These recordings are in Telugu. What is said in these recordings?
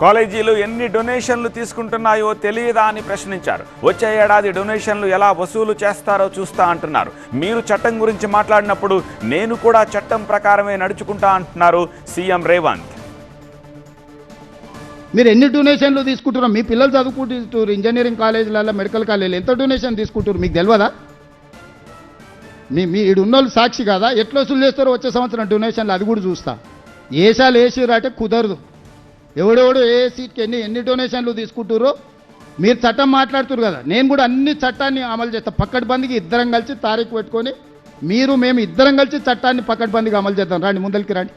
కాలేజీలు ఎన్ని డొనేషన్లు తీసుకుంటున్నాయో తెలియదా అని ప్రశ్నించారు. వచ్చే ఏడాది డొనేషన్లు ఎలా వసూలు చేస్తారో చూస్తా అంటున్నారు. మీరు చట్టం గురించి మాట్లాడినప్పుడు నేను కూడా చట్టం ప్రకారమే నడుచుకుంటా అంటున్నారు సీఎం రేవంత్. మీరు ఎన్ని డొనేషన్లు తీసుకుంటున్నారు? మీ పిల్లలు చదువుకుంటున్నారు ఇంజనీరింగ్ కాలేజీలలో మెడికల్ కాలేజీలు ఎంత డొనేషన్ తీసుకుంటారు మీకు తెలియదా? మీ మీ ఇడున్నోళ్ళు సాక్షి కదా? ఎట్లా వసూలు చేస్తారో వచ్చే సంవత్సరం డొనేషన్లు అది కూడా చూస్తా. ఏసాలు వేసిరు అంటే కుదరదు. ఎవడెవడు ఏ సీట్కి ఎన్ని ఎన్ని డొనేషన్లు తీసుకుంటారో మీరు చట్టం మాట్లాడుతున్నారు కదా. నేను కూడా అన్ని చట్టాన్ని అమలు చేస్తా. పక్కడ్బందీకి ఇద్దరం కలిసి తారీఖు పెట్టుకొని మీరు మేము ఇద్దరం కలిసి చట్టాన్ని పక్కడ్బందీగా అమలు చేద్దాం. రండి ముందరికి రండి.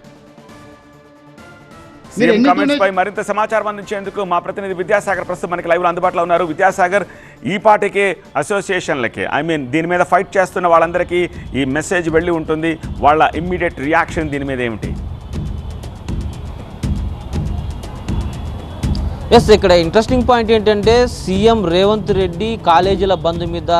పై మరింత సమాచారం అందించేందుకు మా ప్రతినిధి విద్యాసాగర్ ప్రస్తుతం మనకి లైవ్లో అందుబాటులో ఉన్నారు. విద్యాసాగర్ ఈ పాటికే అసోసియేషన్లకి ఐ మీన్ దీని మీద ఫైట్ చేస్తున్న వాళ్ళందరికీ ఈ మెసేజ్ వెళ్ళి ఉంటుంది. వాళ్ళ ఇమ్మీడియట్ రియాక్షన్ దీని మీద ఏమిటి? ఎస్ ఇక్కడ ఇంట్రెస్టింగ్ పాయింట్ ఏంటంటే సీఎం రేవంత్ రెడ్డి కాలేజీల బంద్ మీద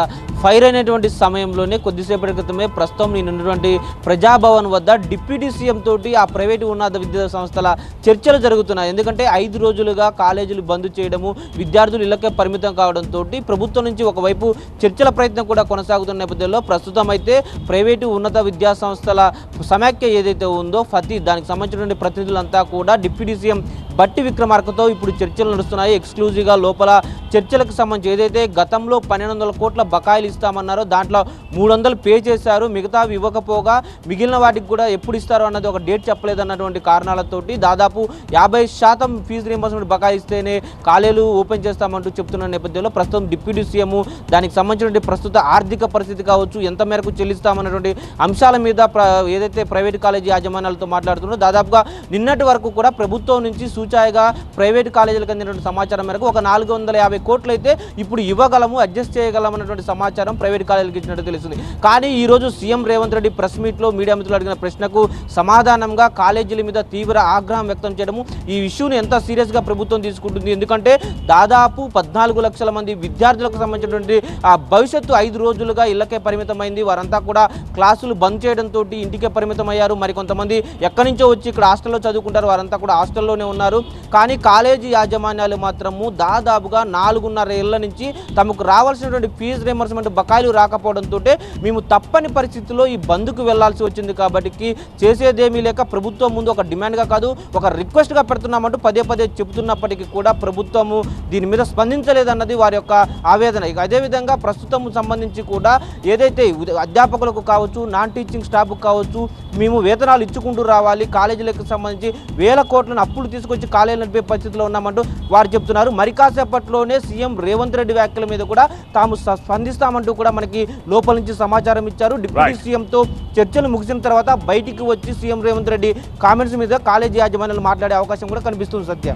ఫైర్ అయినటువంటి సమయంలోనే కొద్దిసేపటి క్రితమే ప్రస్తుతం నేనున్నటువంటి ప్రజాభవన్ వద్ద డిప్యూటీ సీఎం తోటి ఆ ప్రైవేటు ఉన్నత విద్యా సంస్థల చర్చలు జరుగుతున్నాయి. ఎందుకంటే ఐదు రోజులుగా కాలేజీలు బంద్ చేయడము విద్యార్థులు ఇళ్ళకే పరిమితం కావడంతో ప్రభుత్వం నుంచి ఒకవైపు చర్చల ప్రయత్నం కూడా కొనసాగుతున్న నేపథ్యంలో ప్రస్తుతం అయితే ప్రైవేటు ఉన్నత విద్యా సంస్థల సమాఖ్య ఏదైతే ఉందో ఫతి దానికి సంబంధించినటువంటి ప్రతినిధులంతా కూడా డిప్యూటీ సీఎం బట్టి విక్రమార్కతో ఇప్పుడు చర్చలు నడుస్తున్నాయి. ఎక్స్క్లూజివ్గా లోపల చర్చలకు సంబంధించి ఏదైతే గతంలో పన్నెండు వందల కోట్ల బకాయిలు ఇస్తామన్నారో దాంట్లో మూడు వందలు పే చేశారు. మిగతావి ఇవ్వకపోగా మిగిలిన వాటికి కూడా ఎప్పుడు ఇస్తారో అన్నది ఒక డేట్ చెప్పలేదన్నటువంటి కారణాలతోటి దాదాపు యాభై శాతం ఫీజు రీంబర్స్మెంట్ బకాయి ఇస్తేనే కాలేజీలు ఓపెన్ చేస్తామంటూ చెప్తున్న నేపథ్యంలో ప్రస్తుతం డిప్యూటీ సీఎం దానికి సంబంధించినటువంటి ప్రస్తుత ఆర్థిక పరిస్థితి కావచ్చు ఎంత మేరకు చెల్లిస్తామన్నటువంటి అంశాల మీద ఏదైతే ప్రైవేట్ కాలేజీ యాజమాన్యాలతో మాట్లాడుతున్నారో దాదాపుగా నిన్నటి వరకు కూడా ప్రభుత్వం నుంచి సూచాయిగా ప్రైవేట్ కాలేజీలకు అందినటువంటి సమాచారం మేరకు ఒక నాలుగు వందల యాభై కోట్లు అయితే ఇప్పుడు ఇవ్వగలము అడ్జస్ట్ చేయగలమన్నటువంటి సమాచారం ప్రైవేట్ కాలేజీలకు ఇచ్చినట్టు తెలుస్తుంది. కానీ ఈ రోజు సీఎం రేవంత్ రెడ్డి ప్రెస్ మీట్లో మీడియా మిత్రులు అడిగిన ప్రశ్నకు సమాధానంగా కాలేజీల మీద తీవ్ర ఆగ్రహం వ్యక్తం చేయడము ఈ ఇష్యూని ఎంత సీరియస్గా ప్రభుత్వం తీసుకుంటుంది? ఎందుకంటే దాదాపు పద్నాలుగు లక్షల మంది విద్యార్థులకు సంబంధించినటువంటి ఆ భవిష్యత్తు ఐదు రోజులుగా ఇళ్ళకే పరిమితమైంది. వారంతా కూడా క్లాసులు బంద్ చేయడంతో ఇంటికే పరిమితం అయ్యారు మరి కొంతమంది ఎక్కడి నుంచో వచ్చి ఇక్కడ హాస్టల్లో చదువుకుంటారు. వారంతా కూడా హాస్టల్లోనే ఉన్నారు. కానీ కాలేజీ యాజమాన్యాలు మాత్రము దాదాపుగా నాలుగున్నర ఏళ్ళ నుంచి తమకు రావాల్సినటువంటి ఫీజు రియంబర్స్మెంట్ బకాయిలు రాకపోవడంతో మేము తప్పని పరిస్థితిలో ఈ బంద్కు వెళ్ళాల్సి వచ్చింది కాబట్టి చేసేదేమీ లేక ప్రభుత్వం ముందు ఒక డిమాండ్గా కాదు ఒక రిక్వెస్ట్గా పెడుతున్నామంటూ పదే పదే చెబుతున్నప్పటికీ కూడా ప్రభుత్వము దీని మీద స్పందించలేదన్నది వారి యొక్క ఆవేదన. ఇక అదేవిధంగా ప్రస్తుతం సంబంధించి కూడా ఏదైతే అధ్యాపకులకు కావచ్చు నాన్ టీచింగ్ స్టాఫ్కు కావచ్చు మేము వేతనాలు ఇచ్చుకుంటూ రావాలి కాలేజీలకు సంబంధించి వేల కోట్లను అప్పులు తీసుకొచ్చి కాలేజీలు నడిపే పరిస్థితిలో ఉన్నామంటూ వారు చెప్తున్నారు. మరి కాసేపట్లోనే సీఎం రేవంత్ రెడ్డి వ్యాఖ్యల మీద కూడా తాము స్పందిస్తామంటూ కూడా మనకి లోపల నుంచి సమాచారం ఇచ్చారు. డిప్యూటీ. సీఎంతో చర్చలు ముగిసిన తర్వాత బయటికి వచ్చి సీఎం రేవంత్ రెడ్డి కామెంట్స్ మీద కాలేజీ యాజమాన్యాలు మాట్లాడే అవకాశం కూడా కనిపిస్తుంది సత్య.